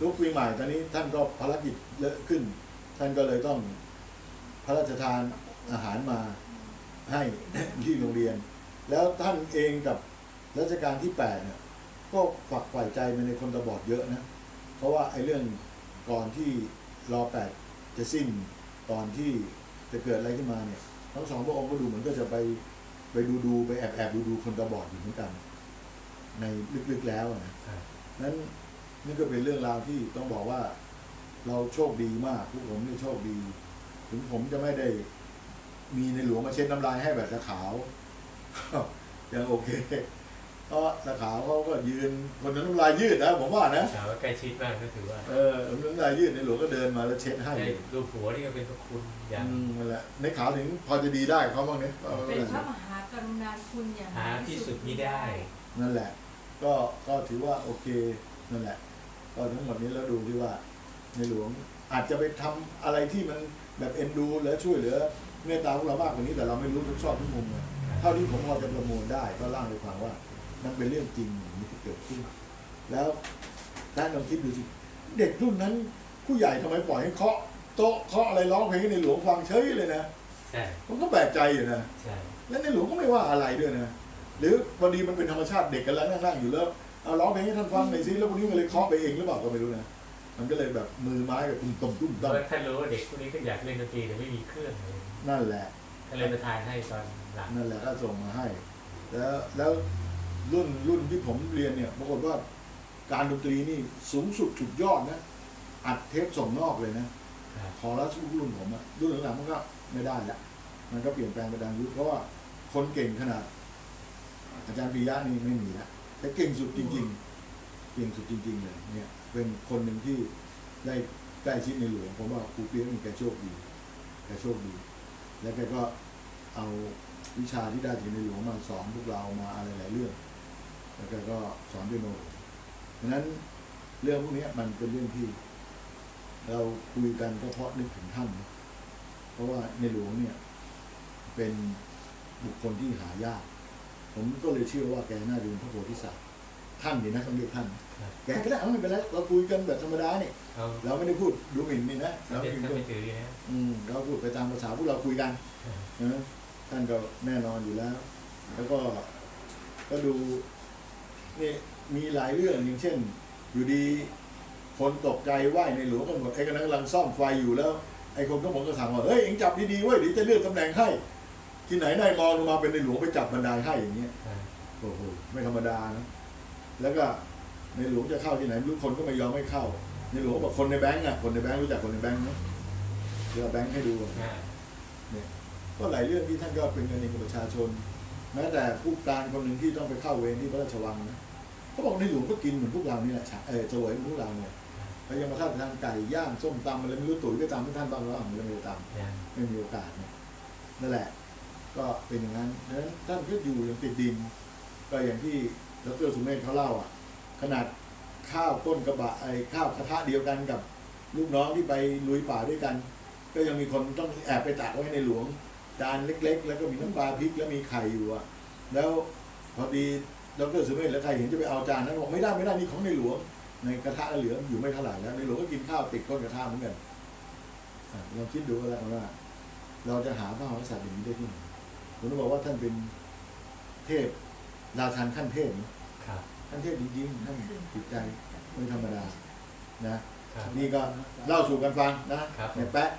ทุกปีใหม่ตอนนี้ท่านก็ภารกิจเยอะขึ้น ท่านก็เลยต้องพระราชทานอาหารมาให้ที่โรงเรียน แล้วท่านเองกับรัชกาลที่แปดเนี่ยก็ฝักใฝ่ใจมาในคนตาบอดเยอะนะ เพราะว่าไอ้เรื่องก่อนที่รอแปดจะสิ้นตอนที่จะเกิดอะไรขึ้นมาเนี่ยทั้งสองพระองค์ก็ดูเหมือนก็จะไปไปดูดูไปแอบแอบดูดูคนตาบอดอยู่เหมือนกัน ในลึกๆแล้วนะนั้น นี่ก็เป็นเรื่องราวที่ต้องบอกว่า เราโชคดีมากพวกผมนี่โชคดี ถึงผมจะไม่ได้ มีในหลวงมาเช็ดน้ำลายให้แบบตะขาวยังโอเคเพราะตะขาวเขาก็ยืนคนนั้นน้ำลายยืดนะผมว่านะถามว่าใกล้ชิดมากก็ถือว่าเออน้ำลายยืดในหลวงก็เดินมาแล้วเช็ดให้ในรูปหัวนี่ก็เป็นพระคุณอย่างอืมนั่นแหละในขาวถึงพอจะดีได้เขาบ้างเนี่ยเป็นพระมหากรุณาคุณอย่างหาที่สุดมิได้ นั่นแหละ ก็ก็ถือว่าโอเคนั่นแหละ ก็ทั้งหมดนี้แล้วดูที่ว่าในหลวงอาจจะไปทำอะไรที่มันแบบเอ็นดูและช่วยเหลือเมตตาพวกเรามากกว่านี้แต่เราไม่รู้ทุกชอบทุกมุมไงเท่าที่ผมพอจะประมวลได้ก็เล่าให้ฟังว่ามันเป็นเรื่องจริงอย่างนี้ที่เกิดขึ้น แล้วท่านลองคิดดูสิเด็กรุ่นนั้น ผู้ใหญ่ทำไมปล่อยให้เคาะโต๊ะเคาะอะไรร้องเพลงให้ในหลวงฟังเฉยเลยนะใช่ผมก็แปลกใจอยู่นะใช่แล้วในหลวงก็ไม่ว่าอะไรด้วยนะ หรือวันดีมันเป็นธรรมชาติเด็กกันแล้วนั่งๆอยู่แล้ว เอาร้องเพลงให้ท่านฟังหน่อยสิแล้ววันนี้มันเลยเคาะไปเองหรือเปล่าก็ไม่รู้นะมันก็เลยแบบมือไม้แบบตุ้มตุ่มตุ้มเพตั้ราะมว่าท่านรู้ว่าเด็กพวกนี้ก็อยากเล่นดนตรีแต่ไม่มีเครื่องเลยนั่นแหละ ก็เลยมาทานให้ตอนหลังนั่นแหละก็ส่งมาให้ แล้วแล้วรุ่นรุ่นที่ผมเรียนเนี่ยปรากฏว่าการดนตรีนี่สูงสุดสุดยอดนะ อัดเทปส่งนอกเลยนะ ครับพอแล้วรุ่นผมอะรุ่นหลังๆมันก็ไม่ได้ละมันก็เปลี่ยนแปลงไปตามยุคเพราะว่าคนเก่งขนาด อาจารย์ปิยะนี่ไม่มีละ แต่เก่งสุดจริง ๆ เก่งสุดจริง ๆ เลย เนี่ย เป็นคนหนึ่งที่ได้ใกล้ชิดในหลวงผมว่าครูเปี๊ยกนี่แกโชคดีแกโชคดี แล้วแกก็เอาวิชาที่ได้จากในหลวงมาสอนพวกเรามาอะไรหลายเรื่อง แล้วแกก็สอนเปียโนดังนั้นเรื่องพวกนี้มันเป็นเรื่องที่ เราคุยกันก็เพราะนึกถึงท่าน เพราะว่าในหลวงเนี่ย เป็นบุคคลที่หายาก ผมก็เลยเชื่อว่าแกน่าจะเป็นพระโพธิสัตว์ท่านนี่นะต้องเรียกท่านครับแกก็ได้เอาไม่เป็นไรเราคุยกันแบบธรรมดาเนี่ยเขาเราไม่ได้พูดดูหมิ่นนี่นะเขาเราเป็นไม่เขาได้ไม่ถือนะอืมเราพูดไปตามภาษาพวกเราคุยกันนะท่านก็แน่นอนอยู่แล้ว แล้วก็ก็ดูนี่มีหลายเรื่องอย่างเช่น อยู่ดีคนตกใจไหวในหลวงกันหมดไอ้กำลังกำลังซ่อมไฟอยู่แล้วไอ้คนก็บอกก็สั่งว่าเฮ้ยเอ็งจับดีๆเว้ยเดี๋ยวจะเลือกตำแหน่งให้ ที่ไหนนายมองลงมาเป็นในหลวงไปจับบันไดให้อย่างเงี้ยครับโอ้โหไม่ธรรมดานะแล้วก็ในหลวงจะเข้าที่ไหนไม่รู้คนก็ไม่ยอมไม่เข้า ในหลวงก็บอกคนในแบงก์อะคนในแบงก์รู้จักคนในแบงก์ไหมเดี๋ยวเอาแบงก์ให้ดูอะอ่าก็หลายเรื่องที่ท่านก็เป็นกันเองกับประชาชน แม้แต่ผู้การคนหนึ่งที่ต้องไปเข้าเวรที่พระราชวังนะเขาบอกในหลวงก็กินเหมือนพวกเรานี่แหละฉะเออเสวยเหมือนพวกเราเนี่ยแล้วยังมาทานทานไก่ย่างส้มตำอะไรไม่รู้ตุ๋ยก็ตามที่ท่านบ้างหรือเปล่าไม่ได้ตามอย่างไม่มีโอกาสเนี่ยนั่นแหละ ก็เป็นอย่างนั้นดังนั้นท่านก็อยู่อย่างติดดิน ก็อย่างที่ดรสุเมธเขาเล่าอะ ขนาดข้าวต้นกระบะไอ้ข้าวกระทะเดียวกันกับลูกน้องที่ไปลุยป่าด้วยกัน ก็ยังมีคนต้องแอบไปตักไว้ในหลวงจานเล็ก ๆ แล้วก็มีน้ำปลาพริกแล้วมีไข่อยู่อะ แล้วพอดีดรสุเมธแล้วใครเห็นจะไปเอาจานนั้นบอกไม่ได้ไม่ได้นี่ของในหลวง ในกระทะเหลืออยู่ไม่เท่าไหร่แล้วในหลวงก็กินข้าวติดก้นกระทะเหมือนกันลองคิดดูก็แล้วกันว่า เราจะหาพระมหากษัตริย์อย่างนี้ได้ที่ไหน ผมต้องบอกว่าท่านเป็นเทพราชันขั้นเทพนะครับท่านเทพจริงๆท่านจิตใจไม่ธรรมดานะครับ นี่ก็เล่าสู่กันฟังนะครับ ในแปะ